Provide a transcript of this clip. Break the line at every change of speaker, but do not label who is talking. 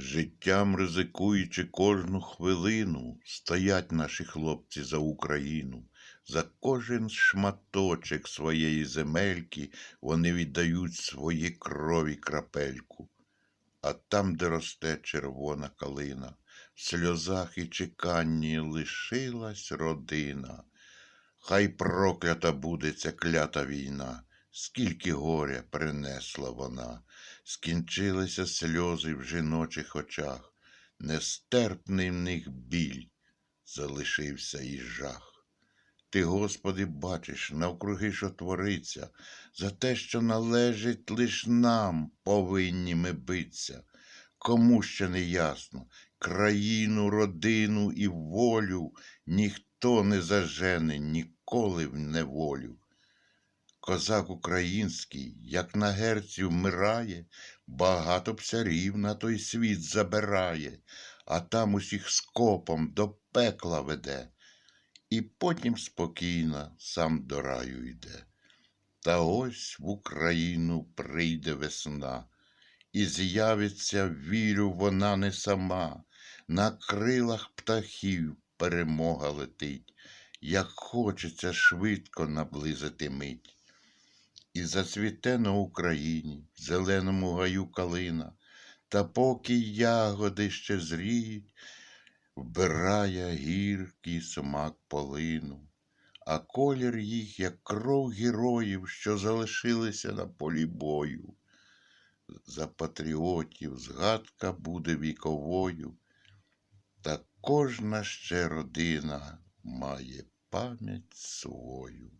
Життям ризикуючи кожну хвилину, стоять наші хлопці за Україну. За кожен шматочок своєї земельки вони віддають свої крові крапельку. А там, де росте червона калина, в сльозах і чеканні лишилась родина. Хай проклята буде ця клята війна, скільки горя принесла вона, скінчилися сльози в жіночих очах, нестерпний в них біль, залишився і жах. Ти, Господи, бачиш, навкруги, що твориться, за те, що належить лиш нам, повинні ми биться. Кому ще не ясно, країну, родину і волю ніхто не зажене ніколи в неволю. Козак український, як на герці вмирає, багато псарів на той світ забирає, а там усіх скопом до пекла веде, і потім спокійно сам до раю йде. Та ось в Україну прийде весна, і з'явиться, вірю, вона не сама, на крилах птахів перемога летить, як хочеться швидко наблизити мить. І зацвіте на Україні в зеленому гаю калина, та поки ягоди ще зріють, вбирає гіркий смак полину, а колір їх, як кров героїв, що залишилися на полі бою. За патріотів згадка буде віковою, та кожна ще родина має пам'ять свою.